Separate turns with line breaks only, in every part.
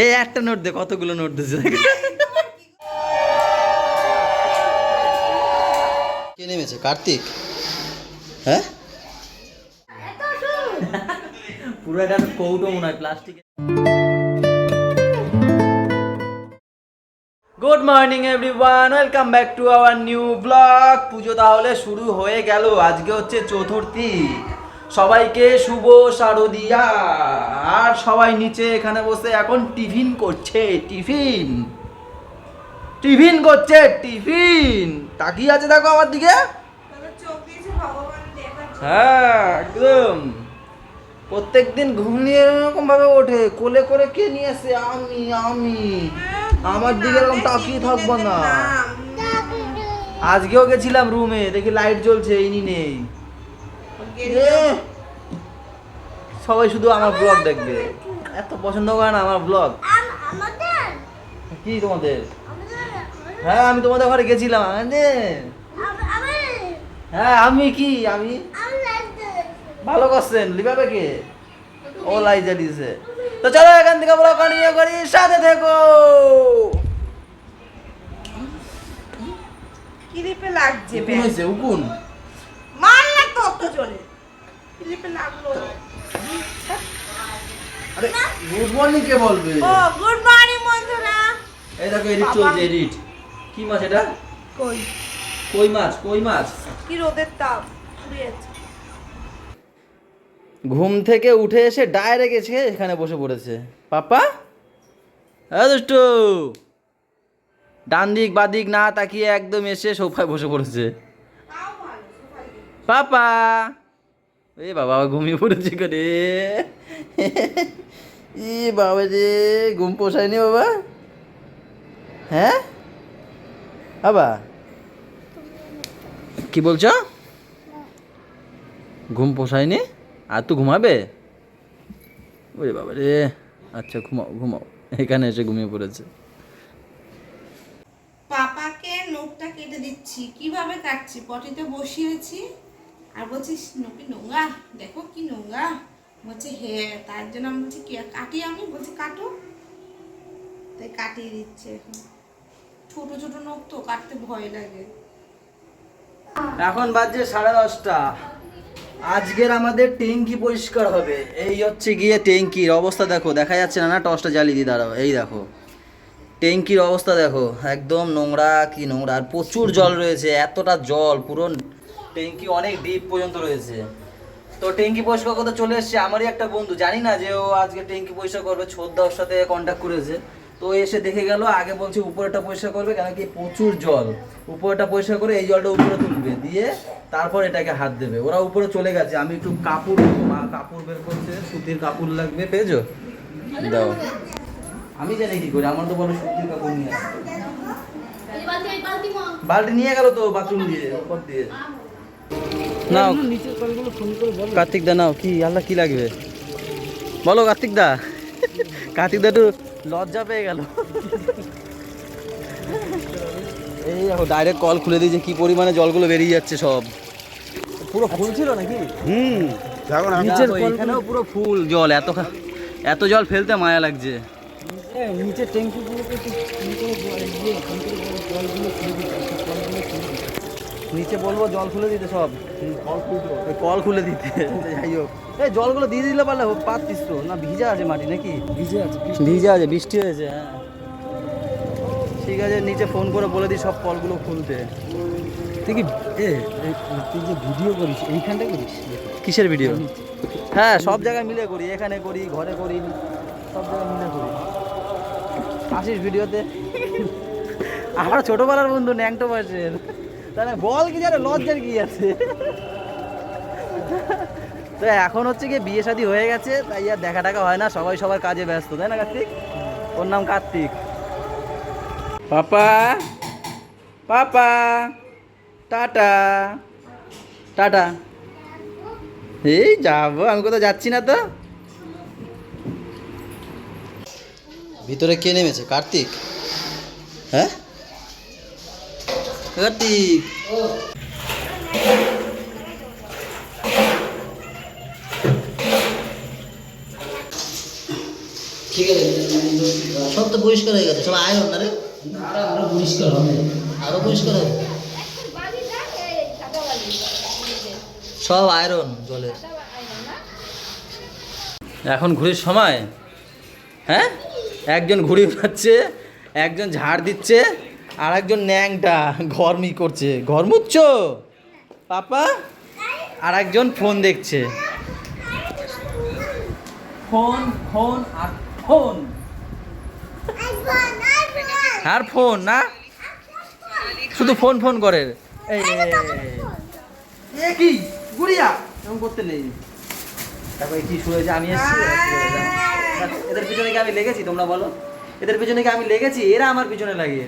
এই একটা নোট দে কতগুলো নোট দিছে কে নেমেছে? কার্তিক? হ্যাঁ? পুরো একটা কৌটো মনে হয় plastic good morning everyone welcome back to our new blog পুজো তাহলে শুরু হয়ে গেল। আজকে হচ্ছে চতুর্থী। সবাইকে শুভ শারদিয়া। আর সবাই নিচে এখানে বসে এখন টিফিন করছে টিফিন। টিফিন করছে টিফিন। তাকিয়ে আছে দেখো আমার দিকে। হ্যাঁ একদম। প্রত্যেকদিন ঘুমিয়ে এরকম ভাবে ওঠে। কোলে করে কে নিয়ে আসে? আমি আমি। আমার দিকে এরকম তাকিয়ে থাকব না। আজকেও গেছিলাম রুমে দেখি লাইট জ্বলছে ইনি নেই সবাই শুধু আমার ব্লগ দেখবে। এত পছন্দ করে না আমার ব্লগ কি তোমাদের? হ্যাঁ আমি তোমাদের ঘরে গেছিলাম। হ্যাঁ আমি কি? আমি? ভালো করছেন লিভাবে কে? ও লাইজা দিছে। তো চলো এখান থেকে ব্লগ কন্টিনিউ করি সাথে থেকো।
কিলিপে লাগছে
উকুন উকুন।
মার না তো লাগল
আরে গুড মর্নিং কে বলবে?
ও গুড মর্নিং বন্ধুরা।
এই দেখো এডিট চলছে এডিট কি মাছ এটা?
কই?
কই মাছ কই মাছ?
কি রোদের তাপ
ঘুম থেকে উঠে এসে ডাইরেক্ট এসে এখানে বসে পড়েছে। পাপা? হ্যাঁ দুষ্টু। ডান দিক বাদিক না তাকিয়ে একদম এসে সোফায় বসে পড়েছে। পাপা! এ বাবা, ঘুমিয়ে পড়েছে করে ই বাবা রে, ঘুম পোষায়নি বাবা? হ্যাঁ? বাবা? কি বলছো? ঘুম পোষায়নি? আর তো ঘুমাবে? ওরে বাবা রে আচ্ছা ঘুমাও ঘুমাও। এখানে এসে ঘুমিয়ে পড়েছে।
পাপাকে নোখটা কেটে দিচ্ছি। কীভাবে কাটছি? পটিতে বসিয়েছি। আর বলছিস নকি নোংরা, দেখো কি নোংরা। বলছে হ্যাঁ তার জন্য আমি বলছি কাটি আমি বলছি, কাটো। তাই কাটিয়ে দিচ্ছে এখন। ছোট ছোট নখ তো কাটতে ভয় লাগে।
এখন বাজছে সাড়ে দশটা। আজকের আমাদের ট্যাঙ্কি পরিষ্কার হবে। এই হচ্ছে গিয়ে ট্যাঙ্কির অবস্থা, দেখো। দেখা যাচ্ছে না না, টসটা জ্বালিয়ে দিয়ে দাঁড়াও। এই দেখো ট্যাঙ্কির অবস্থা দেখো। একদম নোংরা কি নোংরা, আর প্রচুর জল রয়েছে, এতটা জল, পুরো ট্যাঙ্কি অনেক ডিপ পর্যন্ত রয়েছে। তো ট্যাঙ্কি পরিষ্কার করতে চলে এসছে আমারই একটা বন্ধু জানি না যে ও আজকে ট্যাঙ্কি পরিষ্কার করবে ছোদ্দা ওর সাথে কন্ট্যাক্ট করেছে। তো এসে দেখে গেল আগে বলছে উপরেটা পরিষ্কার করবে কেন কি প্রচুর জল। উপরেটা পরিষ্কার করে এই জলটা উপরে তুলবে দিয়ে তারপর এটাকে হাত দেবে। ওরা উপরে চলে গেছে আমি একটু কাপড় মা কাপড় বের করছে সুতির কাপড় লাগবে পেয়েছ? দাও। আমি জানি কি করি আমার তো বলো সুতির কাপড় নিয়ে আসতে। বালতি নিয়ে গেল তো বাথরুম দিয়ে উপর দিয়ে। নাও। কার্তিক দা নাও কি আল্লাহ কি লাগবে? বলো কার্তিক দা। কার্তিক দা একটু লজ্জা পেয়ে গেল। এই দেখো ডাইরেক্ট কল খুলে দিয়েছে কি পরিমাণে জলগুলো বেরিয়ে যাচ্ছে সব। পুরো ফুল ছিল নাকি?
হুম।
এখানেও পুরো ফুল জল এত এত জল ফেলতে মায়া লাগছে।
নিচে ইয়ে
নিচে বলব জল খুলে দিতে সব। কল খুলে দিতে যাই হোক। এই জলগুলো দিয়ে দিলে পারলে পারতিস তো। না ভিজা আছে মাটি নাকি?
ভিজে আছে
ভিজা আছে বৃষ্টি হয়েছে হ্যাঁ। ঠিক আছে নিচে ফোন করে বলে দিই সব কলগুলো খুলতে।
তুই কি তুই যে ভিডিও করিস এইখানটা করিস?
কিসের ভিডিও হ্যাঁ সব জায়গায় মিলে করি এখানে করি ঘরে করি সব জায়গায় মিলে করি। আসিস ভিডিওতে আমার ছোটবেলার বন্ধু ন্যাংটো বয়সের। তাহলে বল কি জানে লজ্জার কি আছে? তো এখন হচ্ছে কি বিয়ে শাদী হয়ে গেছে তাই আর দেখা টাকা হয় না সবাই সবার কাজে ব্যস্ত তাই না কার্তিক? ওর নাম Kartik. Papa papa tata tata. এই যাব আমি কোথাও যাচ্ছি না তো। ভিতরে কে নেমেছে? কার্তিক? হ্যাঁ? কার্তিক ঠিক আছে সব তো পরিষ্কার হয়ে গেছে সব আয়রন না রে
আরও? পরিষ্কার হবে
আরও পরিষ্কার হবে? সব আয়রন জলে। এখন ঘুরির সময় হ্যাঁ? একজন ঘুড়ি উঠাচ্ছে একজন ঝাড় দিচ্ছে আর একজন ন্যাংটা ঘরমি করছে। ঘর মুচ্ছ পাপা? আর একজন ফোন দেখছে। ফোন ফোন আর ফোন। আর ফোন না? শুধু ফোন ফোন করে। এই কি? গুড়িয়া? এরকম করতে নেই। তারপরে কি শুরু হয়েছে? আমি এসেছি। এদের পিছনে কি আমি লেগেছি তোমরা বলো? এদের পিছনে কি আমি লেগেছি? এরা আমার পিছনে লাগিয়ে।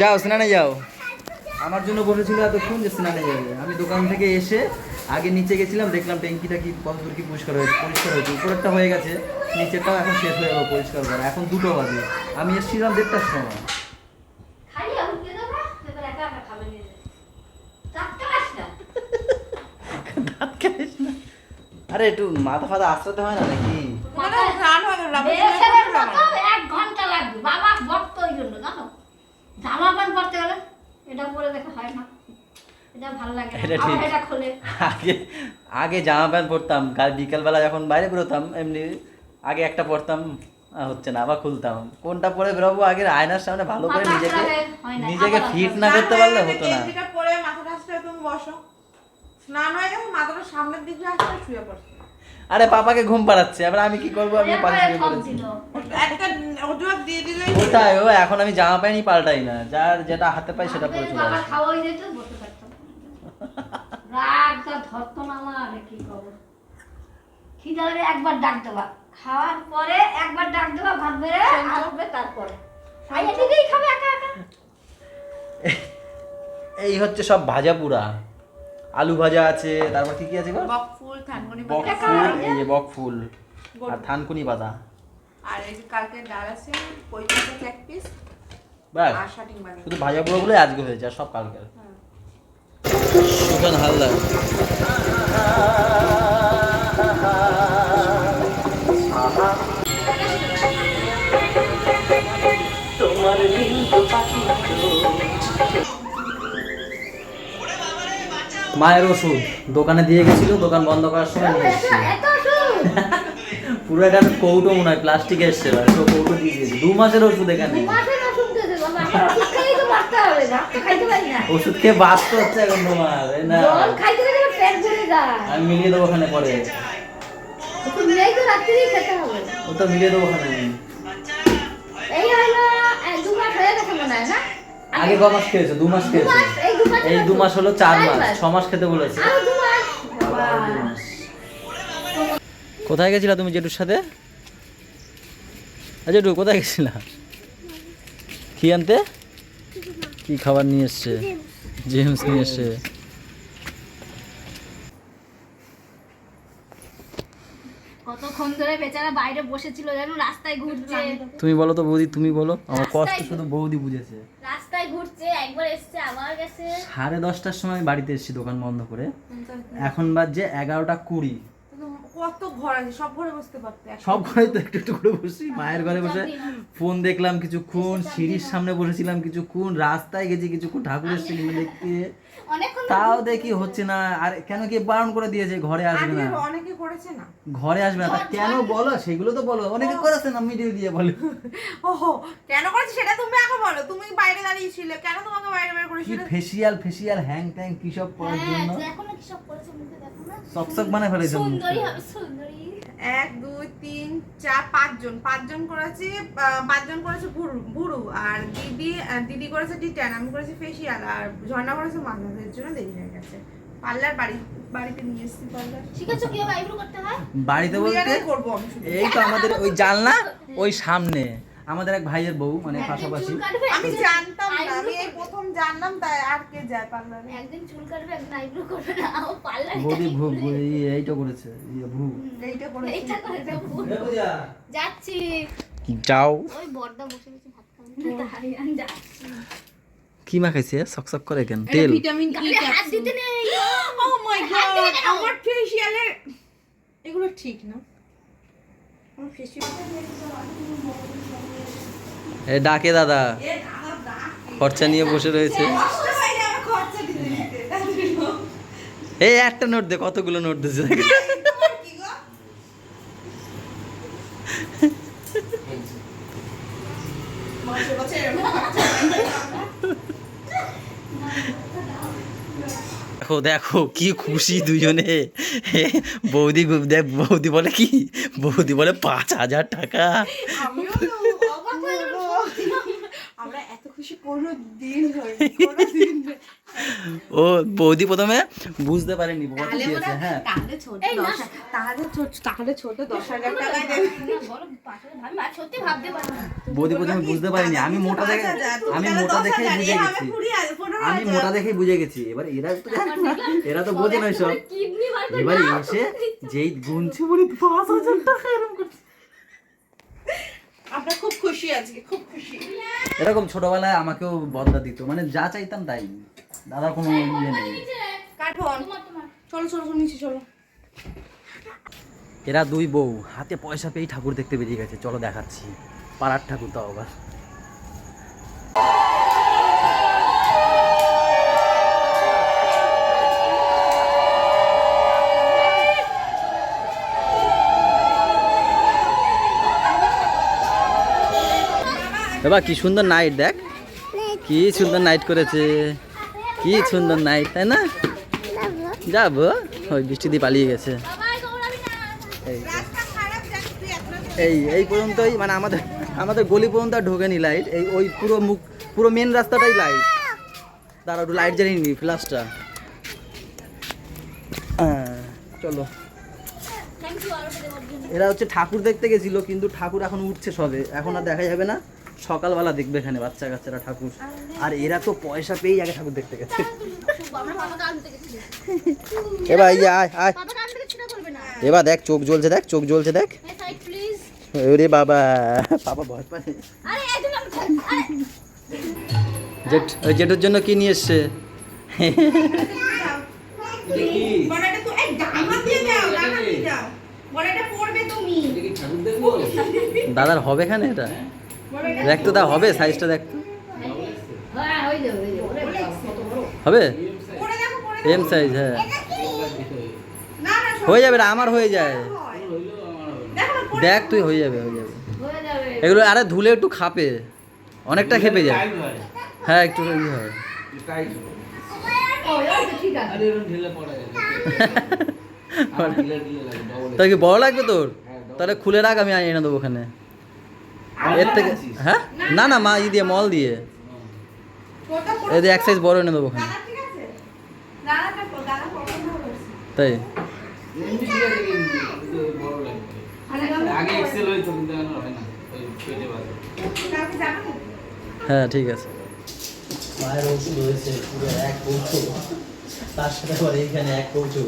যাও স্নানে যাও। আমার জন্য বলেছিল এতক্ষণ যে স্নানে যাবে আমি দোকান থেকে এসে আগে নিচে গেছিলাম দেখলাম ট্যাঙ্কিটা কি কতদূর কি পরিষ্কার হয়েছে পরিষ্কার হয়েছে। উপরেরটা হয়ে গেছে নিচেরটাও এখন শেষ হয়ে যাবে পরিষ্কার করা। এখন দুটো বাজে। আমি এসেছিলাম দেড়টার সময়। আরে একটু মাথা ফাথা আশ্রাতে হয় না নাকি?
বাবা বক্ত ওই জন্য জানো? জামা প্যান্ট পরতে গেলে এটা পরে দেখা হয় না। এটা ভালো লাগে
এটা
খোলে।
আগে আগে জামা প্যান্ট পরতাম কাল বিকালবেলা যখন বাইরে বেরোতাম এমনি আগে একটা পরতাম হচ্ছে না আবার খুলতাম। কোনটা পরে বেরোবো? আগে আয়নার সামনে ভালো করে নিজেকে নিজেকে ফিট না করতে পারলে হতো না।
পরে মাথাটা আসলে তুমি বসো। স্নান হয়ে গেছে মাথাটা সামনের দিকে আসলে শুয়ে পড়ছে।
আরে পাপাকে ঘুম পাড়াচ্ছে এবার আমি কি করব? আমি
ঠক
একটা অজুহাত দিয়ে দিলেই
ওটাই ও? এখন আমি জামা প্যান্টই পাল্টাই না। যার যেটা হাতে পাই সেটা পরে চলে
বাবা
আসি।
খাওয়াই দিত বসে থাকতাম। রাগ যা ধরতো না আমার কি খিদে লাগে একবার ডাক দেবা। খাওয়ার পরে একবার ডাক দেবা ভাত বেড়ে আসবে তারপরে। খাবে একা একা।
এই হচ্ছে সব ভাজা পুরা। আলু ভাজা আছে তারপর কি কি আছে গো
বক ফুল থানকুনি
বক এই যে বক ফুল আর থানকুনি পাতা
আর এই যে কালকে ডাল আছে পঁয়ত্রিশ এক পিস
ব্যাস।
আর শাটিং বানাবো
শুধু ভাজা গুলো আজকে হয়েছে আর সব কালকের। সুখান হালদার। মায়ের ওষুধ। দোকানে দিয়ে গেছিল দোকান বন্ধ করার সময় নিয়ে এসেছি পুরো এটা কৌটো মনে হয় প্লাস্টিক এসছে তো কৌটো দিয়ে দিয়েছে। দু মাসের ওষুধ এখানে।
ওষুধ
খেয়ে বাঁচতে হচ্ছে এখন তোমার না? আমি মিলিয়ে দেবো ওখানে পরে। ও তো মিলিয়ে দেবো ওখানে। আমি।
এই হলো দু মাস হয়ে গেছে মনে হয় না?
আগে ক মাস খেয়েছো? দু মাস খেয়েছো?
এই দু মাস
হলো চার মাস। ছ মাস খেতে বলেছে। কোথায় গেছিলা তুমি জেঠুর সাথে? আচ্ছা জেঠু কোথায় গেছিলা? কি আনতে? কি খাবার নিয়ে এসছে? জেমস নিয়ে এসছে।
কতক্ষণ ধরে বেচারা বাইরে বসেছিল জানো রাস্তায় ঘুরছে।
তুমি বলো তো বৌদি তুমি বলো। আমার কষ্ট শুধু বৌদি বুঝেছে।
রাস্তায় ঘুরছে একবার এসছে আমার কাছে।
সাড়ে দশটার সময় বাড়িতে এসেছি দোকান বন্ধ করে। এখন বাজে এগারোটা কুড়ি।
কত ঘর আছে? সব ঘরে বসতে পারতে
সব ঘরে তো একটু একটু করে বসি। মায়ের ঘরে বসে ফোন দেখলাম কিছুক্ষণ সিঁড়ির সামনে বসেছিলাম কিছুক্ষণ রাস্তায় গেছি কিছুক্ষণ ঠাকুরের সিনেমা দেখতে। তাও দেখি হচ্ছে না। আর কেন কি বারণ করে দিয়েছে? ঘরে আসবে না।
অনেকে করেছে না।
ঘরে আসবে না। কেন বলো? সেগুলো তো বলো। অনেকে করেছে না মিডিল দিয়ে বলো।
ওহো কেন করেছে সেটা তুমি আগে বলো। তুমি বাইরে দাঁড়িয়ে ছিলে কেন তোমাকে বাইরে
কি ফেসিয়াল ফেসিয়াল হ্যাং ট্যাং কি সব করার
হ্যাঁ
জন্য?
এখনও কি সব করেছে মুখে দেখো না।
চকচক বানায় ফেলেছে
সুন্দরী হবে
এক দুই তিন চার পাঁচজন। পাঁচজন করেছি পাঁচজন করেছে ভুরু ভুরু। আর দিদি দিদি করেছে ডিটান আমি করেছি ফেসিয়াল আর ঝর্ণা করেছে মাথাদের জন্য দেরি হয়ে গেছে। পার্লার বাড়ি বাড়িতে নিয়ে এসেছি পার্লার।
শিখেছো কীভাবে আইব্রো করতে হয়।
বাড়িতে বলতে
আমি
এই তো আমাদের ওই জানলা ওই সামনে। আমাদের এক ভাইয়ের বউ মানে পাশাপাশি।
আমি জানতাম না আমি এই। প্রথম জানলাম তাই আর কে যায় পার্লারে
একদিন চুল কাটবে একদিন আইব্রো করবে না ও পার্লারে
বৌদি ভু ভু- এইটা করেছে ইয়ে ভু
এইটা করেছি।
এইটা করে দেবো যাচ্ছি।
যাও।
ওই বর্দা বসে গেছে ভাত খাবে তাই আমি যাচ্ছি।
কি মাখাইছে সকসক করে কেন? তেল?
ভিটামিন ই
হাত দিতে নেই।
ও মাই গড আমার ফেসিয়ালের এগুলো ঠিক না। আমার ফেসিবাতে
এ ডাকে দাদা। খরচা নিয়ে বসে রয়েছে। এই একটা নোট দে কতগুলো নোট দিয়েছে। দেখো দেখো কি খুশি দুজনে। বৌদি দেখ বৌদি বলে কি? বৌদি বলে পাঁচ হাজার টাকা
আমিও তো অবাক হয়ে গেলাম সত্যি। আমরা এত খুশি কোনো দিন হয়নি কোনো দিন
ও বৌদি প্রথমে বুঝতে পারেনি দিয়েছে হ্যাঁ।
তাহলে ছোট দশ তাহলে ছোট- তাহলে ছোট দশ হাজার
পারব
বৌদি প্রথমে বুঝতে পারিনি আমি মোটা দেখে আমি মোটা দেখে বুঝে গেছি। আমি মোটা দেখে বুঝে গেছি। এবার এরা তো এরা তো বোঝে না সব এবার এসে যেই গুনছে বলি পাঁচ হাজার টাকা এরকম করছে।
আমরা খুব খুশি আজকে খুব খুশি।
এরকম ছোটবেলায় আমাকেও বদলা দিত মানে যা চাইতাম তাই। দাদার কোনো ইয়ে নেই।
কাঠন চলো চলো চলো নিচে চলো।
এরা দুই বউ হাতে পয়সা পেয়ে ঠাকুর দেখতে বেরিয়ে গেছে। চলো দেখাচ্ছি। পাড়ার ঠাকুর তো আবার। এবার কি সুন্দর নাইট দেখ। কি সুন্দর নাইট করেছে। কি সুন্দর নাইট তাই না? যাব। ওই বৃষ্টি দিয়ে পালিয়ে গেছে। এই এই পর্যন্তই মানে আমাদের আমাদের গলি পর্যন্ত আর ঢোকেনি লাইট এই, ওই পুরো মুখ, পুরো মেন রাস্তাটাই লাইট দাঁড়া, একটু লাইট জ্বালিয়ে নি চলো
আরও দেওয়ার জন্য
এরা হচ্ছে ঠাকুর দেখতে গেছিল, কিন্তু ঠাকুর এখন উঠছে সবে। এখন আর দেখা যাবে না। সকালবেলা দেখবে এখানে বাচ্চা কাচ্চারা ঠাকুর। আর এরা তো পয়সা পেয়েই আগে ঠাকুর দেখতে গেছে। এবার এই আয় আয়। এবার দেখ চোখ জ্বলছে দেখ চোখ জ্বলছে দেখ।
সাইড
ওরে বাবা। বাবা ভয় পায়।
আরে একদম আরে।
জেঠ ওই জেঠুর জন্য কি নিয়ে এসছে? দাদার হবে এখানে এটা? দেখ তো তা হবে সাইজটা দেখ তো। হবে? এম সাইজ হ্যাঁ। হয়ে যাবে আমার হয়ে যায়।
দেখো
তুই হয়ে যাবে হয়ে যাবে। এগুলো আরে ধুলে একটু খাপে। অনেকটা খেপে যায়। হ্যাঁ একটু ইয়ে হয়।
ও এই তো ঠিক আছে
তাই কি বড় লাগবে তোর? তাহলে খুলে রাখ আমি এনে দেবো ওখানে। এর থেকে হ্যাঁ? না। না মা ই দিয়ে মল দিয়ে। দিয়ে এক সাইজ বড় এনে দেবো ওখানে। তাই?
আগে এক্সেল হইতো কিন্তু এখন হয়
হ্যাঁ ঠিক আছে। মায়ের ওষুধ হয়েছে পুরো এক তার সাথে আবার এইখানে এক
একটু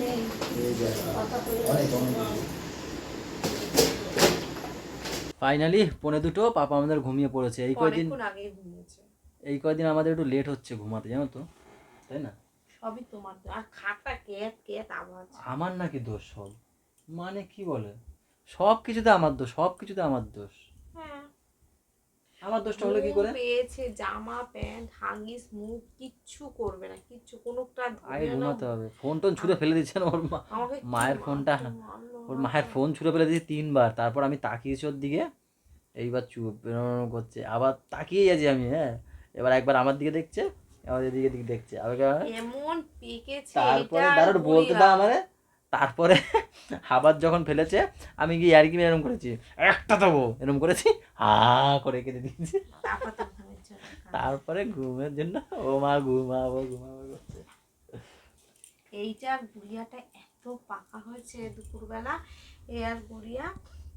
নেই।
ফাইনালি পনে দুটো পাপা আমাদের ঘুমিয়ে পড়েছে। এই কয়দিন
আগে
এই কয়দিন আমাদের একটু লেট হচ্ছে ঘুমাতে জানো তো? তাই না?
সবই তোমার আর খাটটা কেত কেত আওয়াজ
আমার নাকি দোষ সব। মানে কি বলে? সব কিছুতে আমার দোষ সব কিছুতে আমার দোষ। আমার দোষটা হলো কি করে?
পেয়েছে জামা প্যান্ট হাগিস মুখ কিচ্ছু করবে না কিচ্ছু
আগে ঘুমাতে হবে। ফোন টোন ছুঁড়ে ফেলে দিচ্ছেন ওর মায়ের ফোনটা? ওর মায়ের ফোন ছুঁড়ে ফেলে দিয়েছি তিনবার। তারপর আমি তাকিয়েছি ওর দিকে। এইবার চুপ করছে। আবার তাকিয়ে আছি আমি হ্যাঁ? এবার একবার আমার দিকে দেখছে আমার দিকে দিকে দেখছে। আবার
এমন পেকেছে
তারপরে বলতে। দাও আমারে। তারপরে আবার যখন ফেলেছে আমি গিয়ে আর কি এরকম করেছি একটা দেবো। এরকম করেছি হা করে কেটে দিয়েছি।
তারপর ঘুমের জন্য
ও মা ঘুমাবো ঘুমাবো করছে
এইটা গুড়িয়াটা এত পাকা হয়েছে দুপুরবেলা এ আর গুড়িয়া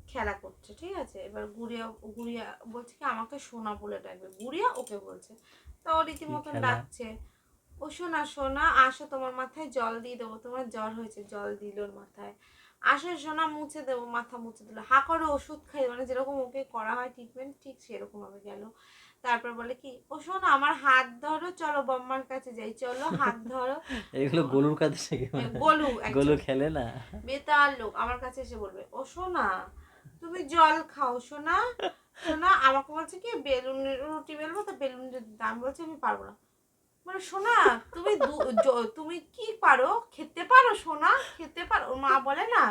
খেলা করছে ঠিক আছে? এবার গুড়িয়া গুড়িয়া বলছে কি আমাকে সোনা বলে ডাকবে। গুড়িয়া ওকে বলছে। তো ও রীতিমতন? ডাকছে। ও শোনা শোনা আসো তোমার মাথায় জল দিয়ে দেবো। তোমার জ্বর হয়েছে জল দিল মাথায়। আসো সোনা মুছে দেবো মাথা মুছে দিল। হা করে ওষুধ খাই মানে যেরকম ওকে করা হয় ট্রিটমেন্ট ঠিক সেরকম ভাবে গেল। তারপর বলে কি ও শোনো আমার হাত ধরো চলো বম্মার কাছে যাই চলো হাত ধরো।
এগুলো গোলুর কাছে শিখে
গোলু
গোলু খেলে না?
বেতাল লোক আমার কাছে এসে বলবে ও সোনা তুমি জল খাও সোনা সোনা আমাকে বলছে কি বেলুন রুটি বেলবো তো বেলুন যদি দাম বলছে আমি পারব না। মানে সোনা, তুমি তুমি কি পারো? খেতে পারো সোনা? খেতে পারো? ওর মা বলে না,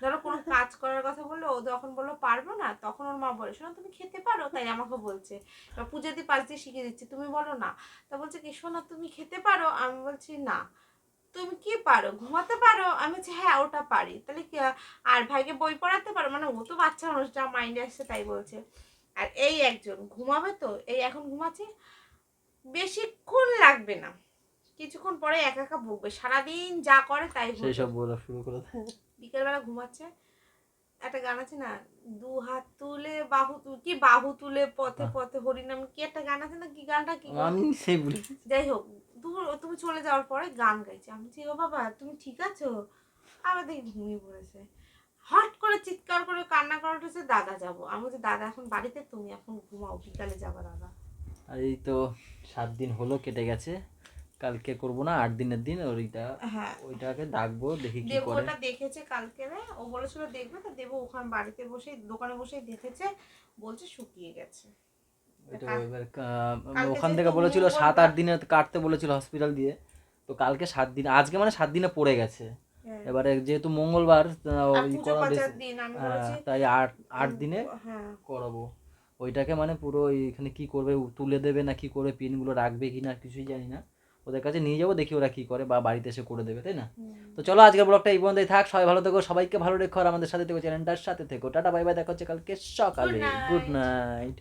ধরো কোনো কাজ করার কথা বলল, ও যখন বলল পারব না, তখন ওর মা বলে শোনা তুমি খেতে পারো? তাই আমাকে বলছে। এবার পূজা দিয়ে পাশ দিয়ে শিখিয়ে দিচ্ছি, তুমি বলো না। তা বলছে কি, সোনা, তুমি খেতে পারো? আমি বলছি, না। তুমি কি পারো? ঘুমাতে পারো? আমি বলছি হ্যাঁ ওটা পারি। তাহলে কি, আর ভাইকে বই পড়াতে পারো? মানে ও তো বাচ্চা মানুষ, যা মাইন্ডে আসছে তাই বলছে। আর এই একজন, ঘুমাবে তো? এই এখন ঘুমাচ্ছে? বেশিক্ষণ লাগবে না। কিছুক্ষণ পরে একা একা বকবে সারাদিন যা করে তাই
সেই। সব বলা শুরু করে।
বিকেলবেলা ঘুমাচ্ছে। একটা গান আছে না দু হাত তুলে বাহু কি বাহু তুলে পথে পথে হরিনাম কি একটা গান আছে না কি গানটা কি
আমি সেই বলি
যাই হোক দূর তুমি চলে যাওয়ার পরে গান গাইছে। আমি ও বাবা তুমি ঠিক আছো? আবার দেখি ঘুমিয়ে পড়েছে। হট করে চিৎকার করে কান্না করে উঠেছে দাদা যাব। আমি বলছি দাদা এখন বাড়িতে তুমি এখন ঘুমাও বিকালে যাবা দাদা।
আর এই তো সাত দিন হলো কেটে গেছে। কালকে করব না আট দিনের দিন ওইটা
হ্যাঁ।
ওইটাকে ডাকবো দেখি কি করে।
ওটা দেখেছে কালকে ও বলেছিল দেখবে তো দেবো ওখানে বাড়িতে বসে দোকানে বসেই দেখেছে বলছে শুকিয়ে গেছে।
ওখান থেকে বলেছিল সাত আট দিনে কাটতে বলেছিল হসপিটাল দিয়ে তো কালকে সাত দিন আজকে মানে সাত দিনে পড়ে গেছে।
হ্যাঁ।
এবারে যেহেতু মঙ্গলবার হ্যাঁ, তাই আট আট দিনে করাবো। ওইটাকে মানে পুরো এখানে কী করবে তুলে দেবে না কী করবে পিনগুলো রাখবে কি না কিছুই জানি না। ওদের কাছে নিয়ে যাব দেখি ওরা কি করে বা বাড়িতে এসে করে দেবে তাই না? তো চলো আজকের ব্লগটা এই পর্যন্তই থাক সবাই ভালো থেকো সবাইকে ভালো রেখো আর আমাদের সাথে থেকো চ্যানেলটার সাথে থেকো। টাটা বাই বাই দেখা হচ্ছে কালকে সকালে. Good night